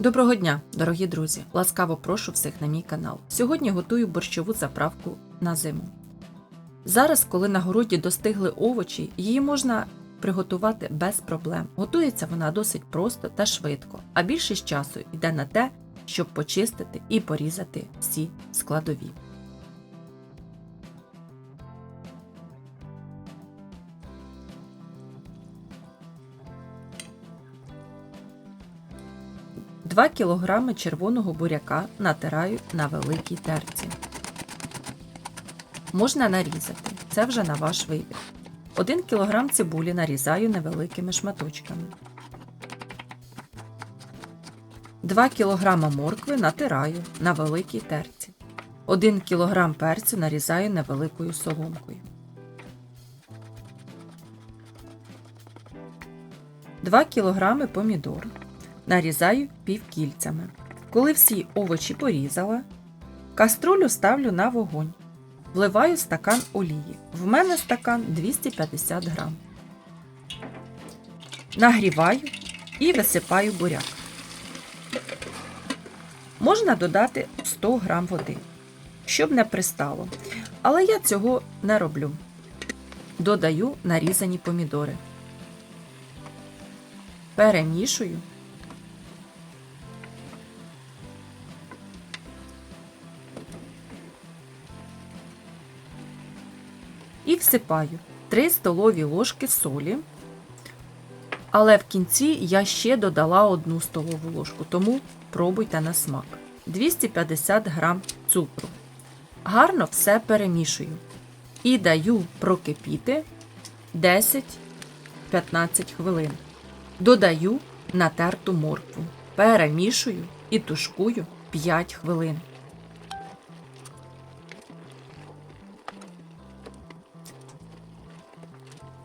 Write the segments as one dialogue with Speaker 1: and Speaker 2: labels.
Speaker 1: Доброго дня, дорогі друзі! Ласкаво прошу всіх на мій канал. Сьогодні готую борщову заправку на зиму. Зараз, коли на городі достигли овочі, її можна приготувати без проблем. Готується вона досить просто та швидко, а більшість часу йде на те, щоб почистити і порізати всі складові. Два кілограми червоного буряка натираю на великій терці. Можна нарізати, це вже на ваш вибір. 1 кг цибулі нарізаю невеликими шматочками. 2 кг моркви натираю на великій терці. 1 кг перцю нарізаю невеликою соломкою. 2 кг помідор нарізаю півкільцями. Коли всі овочі порізала, каструлю ставлю на вогонь. Вливаю стакан олії. В мене стакан 250 грам. Нагріваю і висипаю буряк. Можна додати 100 грам води, щоб не пристало. Але я цього не роблю. Додаю нарізані помідори. Перемішую. І всипаю 3 столові ложки солі. Але в кінці я ще додала 1 столову ложку, тому пробуйте на смак. 250 грам цукру. Гарно все перемішую. І даю прокипіти 10-15 хвилин. Додаю натерту моркву. Перемішую і тушкую 5 хвилин.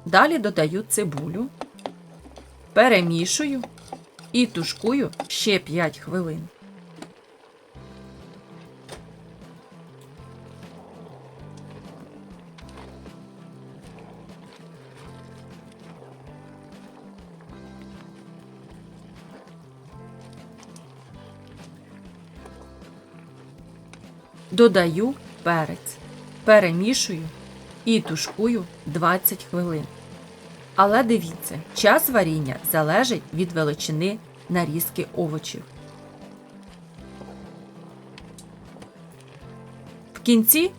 Speaker 1: Далі додаю цибулю, перемішую і тушкую ще 5 хвилин. Додаю перець, перемішую і тушкую 20 хвилин. Але дивіться, час варіння залежить від величини нарізки овочів. В кінці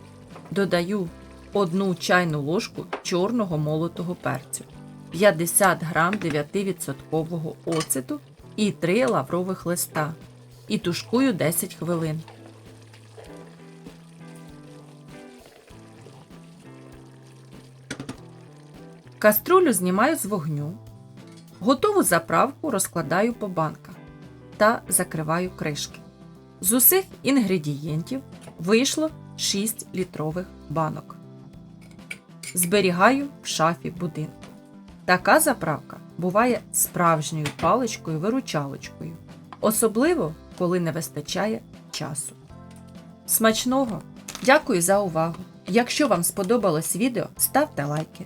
Speaker 1: додаю 1 чайну ложку чорного молотого перцю, 50 грам 9% оцету і 3 лаврових листа. І тушкую 10 хвилин. Каструлю знімаю з вогню. Готову заправку розкладаю по банках та закриваю кришки. З усіх інгредієнтів вийшло 6 літрових банок. Зберігаю в шафі будинку. Така заправка буває справжньою паличкою-виручалочкою, особливо коли не вистачає часу. Смачного! Дякую за увагу! Якщо вам сподобалось відео, ставте лайки.